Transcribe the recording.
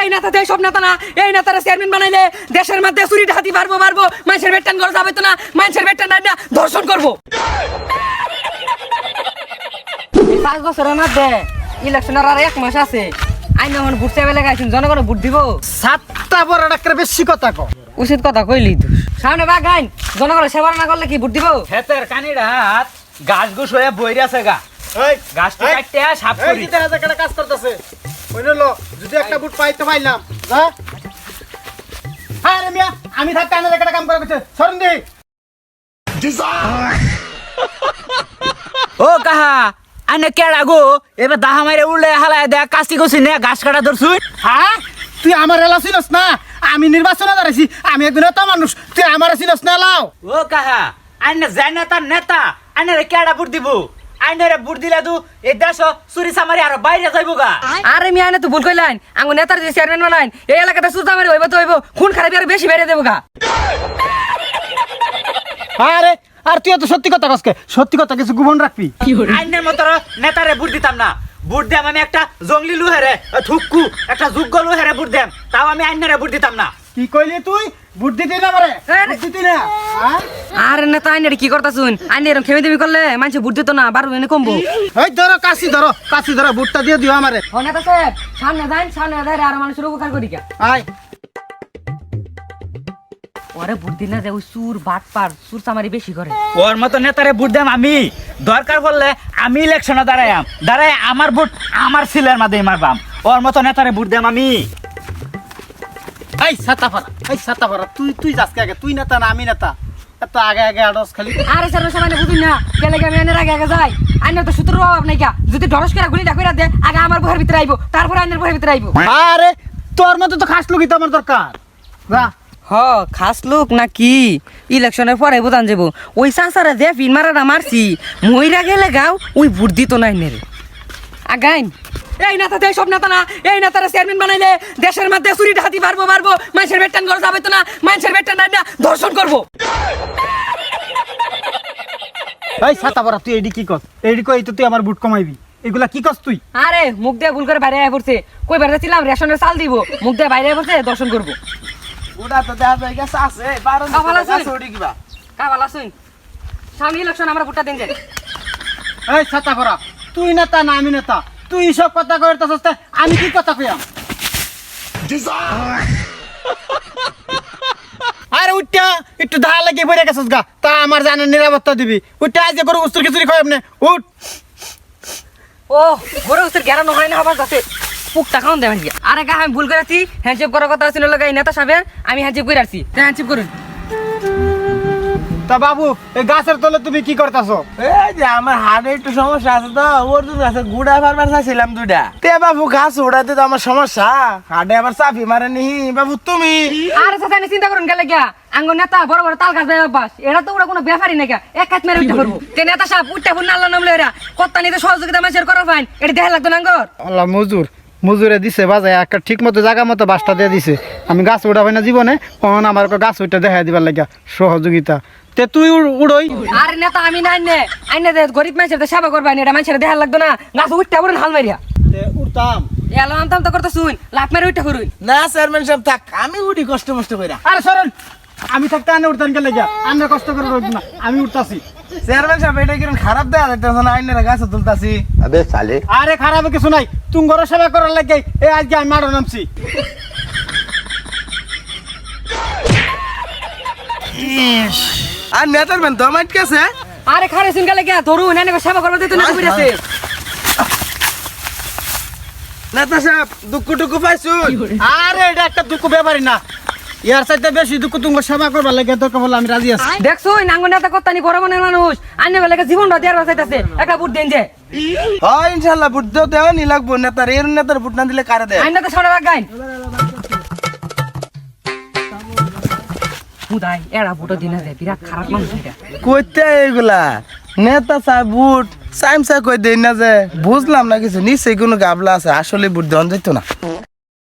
এই নেতা তো সব নেতা না। এই নেতারা চেয়ারম্যান বানাইলে দেশের মধ্যে চুরি ডাহাতি পারব পারব মানুষের বেট্টান করা যাবে তো না? মানুষের বেট্টান না ধর্ষণ করব। পাঁচ বছরের মধ্যে ইলেকশনের আর এক মাস আছে। আইন এখন ভোট চাইবে লাগাইছেন জনগণ ভোট দিব। সাতটা বড় ডাক্তার বেশি কথা কো উচিত কথা কইলি তো। সামনে আইন জনগণ সেবা না করলে কি ভোট দিব? হেতের কানিটা হাত গাছ গুছ হয়ে বইরে আছে গা। এই গাছটা কাটতে এই করি। কাজ করতেছে। ওই নিলো যদি একটা বুট পাইতে পাইলাম হ্যাঁ রে মিয়া আমি থাকতে আনার একটা কাম করে গেছে সরুন দি। ও কাহা আনে কেডা গো এবার দাহা মাইরে উড়লে হালায় দেয়া কাস্তি কছি নে গাছ কাটা ধরছুই হ্যাঁ? তুই আমার এলা চিনস না? আমি নির্বাচনে দাঁড়াইছি আমি একজন নেতা মানুষ তুই আমার চিনস না লাও ও কাহা আইনে যায় নেতা নেতা আইনে রে কেডা বুট দিব? আইনে বুট দিলে তু এই দেশ চুরি সামারি আর বাইরে যাইবো গা। আরে মিয়া না তো ভুল কইলেন আঙ্গু নেতার যে চেয়ারম্যান বানাইন এই এলাকাতে সুতা মারি হইব তো হইব খুন খারাপি আর বেশি বেড়ে দেবো গা। আরে আর তুই তো সত্যি কথা কসকে? সত্যি কথা কিছু গোপন রাখবি? আইনের মতো নেতারে বুট দিতাম না। বুট দেম আমি একটা জঙ্গলি লুহেরে থুক্কু একটা যোগ্য লুহেরে বুট দেম তাও আমি আইনারে বুট দিতাম না। কি কইলি তুই? বুট দিতি না মারে আরে। বুট না? হ্যাঁ? আরে নেতা আইন কি করতা শুন আইন এরকম খেমে দেবি করলে মানুষ ভোট দিত না বারো এনে কমবো। এই ধরো কাশি ধরো কাশি ধরো বুটটা দিয়ে দিও আমারে। ও নেতা সাহেব সামনে যাইন সামনে যাই আর মানুষের উপকার করি কে আয়। ওরে ভোট দিলে যে ওই সুর বাট পার সুর চামারি বেশি করে। ওর মতো নেতারে ভোট দেম আমি। দরকার পড়লে আমি ইলেকশনে দাঁড়াইম দাঁড়াই আমার ভোট আমার সিলের মাঝে মারবাম। ওর মতো নেতারে ভোট দেম আমি। এই সাতাপাড়া এই সাতাপাড়া তুই তুই যাস আগে? তুই নেতা না আমি নেতা? এত আগে আগে আডস খালি। আরে স্যার সবাই বুঝুন না। গেলে গেলে আইনের আগে আগে যাই। আইনের তো সূত্র অভাব নাই কা। যদি ঢরস করে গুলিটা কইরা দে আগে আমার বহের ভিতরে আইবো। তারপর আইনের বহের ভিতরে আইবো। আরে তোর মতো তো খাস লোকই তো আমার দরকার। যা। হ খাস লোক নাকি ইলেকশনের পরে বোঝান যাব ওই চাষারা যে ফিন মারাটা মারছি মইরা গেলে গাও ওই ভোট দিত নাই নেরে আগাইন। এই নেতা দেয় সব নেতা না এই নেতারা চেয়ারম্যান বানাইলে দেশের মধ্যে চুরি ডাহাতি পারব পারব মানুষের বেট্টান করা যাবে তো না মানুষের বেট্টান না ধর্ষণ করব। এই ছাতা সাতাপাড়া তুই এইডি কি কর এইডি কই তো তুই আমার বুট কমাইবি। এগুলা কি কস তুই? আরে মুখ দিয়ে ভুল করে বাইরে আয় পড়ছে। কই বাইরে ছিলাম? রেশনের চাল দিব। মুখ দিয়ে বাইরে আয় পড়ছে দর্শন করব। ওটা তো দেখা যায় গেছে আছে বারো আ, ভালো আছেন? ওটি কিবা। কা ভালো আছেন সামনে ইলেকশন আমরা ভোটটা দিন যাই এই ছাতা সাতাপাড়া তুই নেতা না আমি নেতা? তুই সব কথা কইতাছস তে আমি কি কথা কইয়াম? আরে উঠটা একটু ধা লাগিয়ে পড়ে গেছিস গা তা আমার জানার নিরাপত্তা দিবি। উঠটা আজ যে গরু উস্তুর খিচুড়ি খাওয়াব না উঠ। ও ঘরে উস্তের গেরানো হয় না আবার যাতে। পুকটা খাওয়ান দেবেন কি? আরে গা আমি ভুল করেছি হ্যান্ডশেপ করার কথা ছিল লাগাই নেতা সাহেবের আমি হ্যান্ডশেপ করে আসছি। হ্যান্ডশেপ করুন। তা বাবু এই গাছের তলে তুমি কি করতাছো? এই যে আমার হাড়ে একটু সমস্যা আছে তো ওর জন্য আছে গুড়া ফারবার চাইছিলাম দুটা তে বাবু ঘাস উড়াতে তো আমার সমস্যা। হাড়ে আবার চাপি মারে নি। বাবু তুমি? আরে চাচা আমি চিন্তা করুন গেলে গিয়া। আঙ্গ নেতা বড় বড় তাল গাছ দেয় বাস এটা তো ওরা কোনো ব্যাপারই নাকি এক কাজ মেরে উঠতে পারব তে নেতা সাহেব উঠতে ফুল নাল্লা নামলে এরা। কত্তা নিতে সহযোগিতা মানুষের করার ফাইন। এটা দেখা লাগতো না আঙ্গর? আল্লাহ মজুর। মজুরে দিছে বাজায় একটা ঠিক মতো জায়গা মতো বাসটা দিয়ে দিছে। আমি গাছ উঠাবো না জীবনে কখন আমার গাছ উঠে দেখা দিবার লাগিয়া সহযোগিতা। তে তুই উড়- উড়োই। আরে নেতা আমি নাই নে আইনে দে গরিব মানুষের তো সেবা করবাই এটা মানুষের দেখা লাগতো না। গাছ উঠতে পড়ুন হাল মারিয়া। উঠতাম এলো আমতাম তো করতে শুন লাভ মেরে উঠতে করুন না চেয়ারম্যান সাহেব থাক আমি উঠি কষ্ট মষ্ট কইরা। আরে সরল আমি থাকতে আনে উঠতাম গেলে গিয়া? আমরা কষ্ট করে না আমি উঠতাছি। চেয়ারম্যান সাহেব এটা কীরকম খারাপ দেয়া যাইতেছে না? আইনের গাছে তুলতাছি। আরে খারাপ কিছু নাই। তুমি ঘরে সেবা করার লাগে এই আজকে আমি মারো নামছি। আর নেতার মেন তো মাইট গেছে আরে খারে শুন গেলে গিয়া ধরুন এনে সেবা করবে তুই না কইরাছে নেতা সাহেব দুঃখ টুকু পাইছুন? আরে এটা একটা দুঃখ ব্যাপারই না। ইয়ার সাথে বেশি দুঃখ তুমি সেবা করবার লাগে তোকে বলে আমি রাজি আছি। দেখছ নেতা কত্তানি বড় মনের মানুষ। আইনে বেলে জীবনটা দেয়ার বাসাইতাছে একটা বুট দেন যে। হয় ইনশাল্লাহ বুট দেও দেও নি লাগবো। নেতার এর নেতার বুট না দিলে কারে দেয়? আইনে এরা বুটো দিনা দে বিরাট খারাপ মানুষ এটা। কইতে এগুলা? নেতা সাহেব বুট সাইম সাহেব কই দেই না যে। বুঝলাম না কিছু নিশ্চয়ই কোনো গাবলা আছে আসলে বুট দেওয়া যেত না।